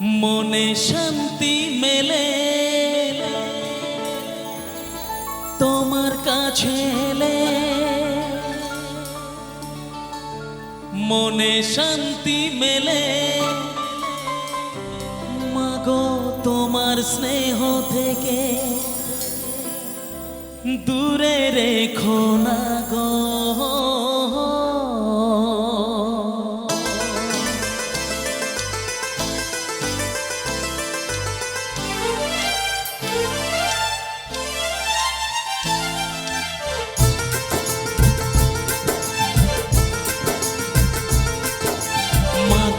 মনে শান্তি মেলে। তোমার কাছে এলে। মনে শান্তি মেলে। মাগো তোমার স্নেহ থেকে দূরে রেখো না গো।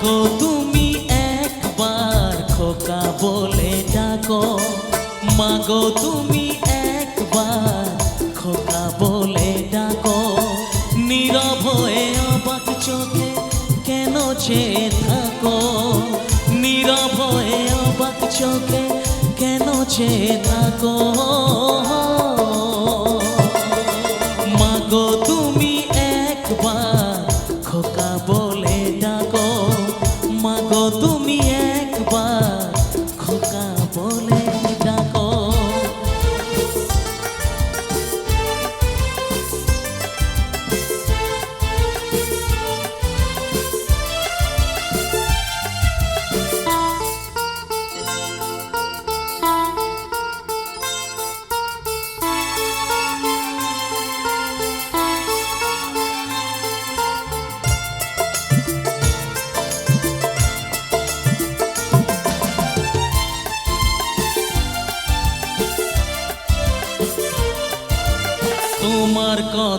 মাগো তুমি একবার খোকা বলে ডাকো। মাগো, তুমি একবার খোকা বলে ডাকো। নীরব হয়ে অবাক চোখে কেন চেয়ে থাকো? নীরব হয়ে অবাক চোখে কেন চেয়ে থাকো?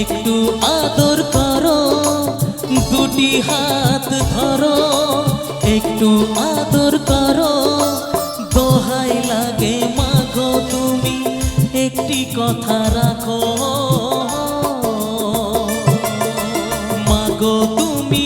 একটু আদর করো, দুটি হাত ধরো, একটু আদর করো। দোহাই লাগে, মাগো তুমি একটি কথা রাখো। মাগো তুমি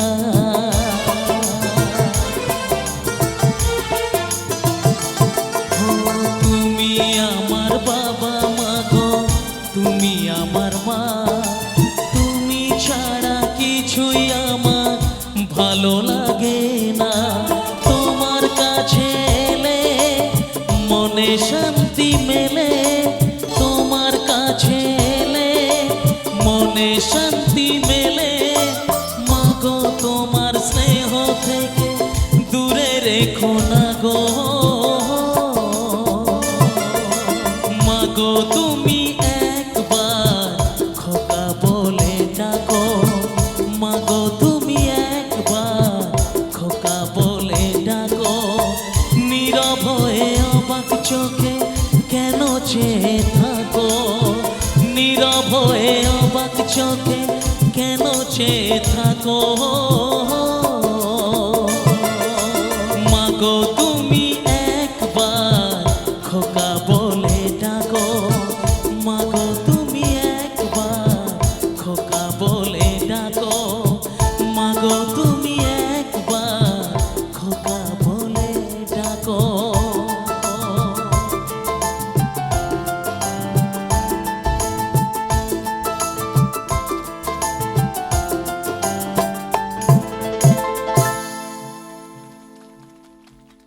শান্তি মেলে তোমার কাছে এলে, মনে শান্তি মেলে। মাগো, তোমার স্নেহ থেকে দূরে রেখো না গো। মাগো, তুমি চোখে কেন চেয়ে থাকো? নীরব হয়ে অবাক চোখে কেন চেয়ে থাকো?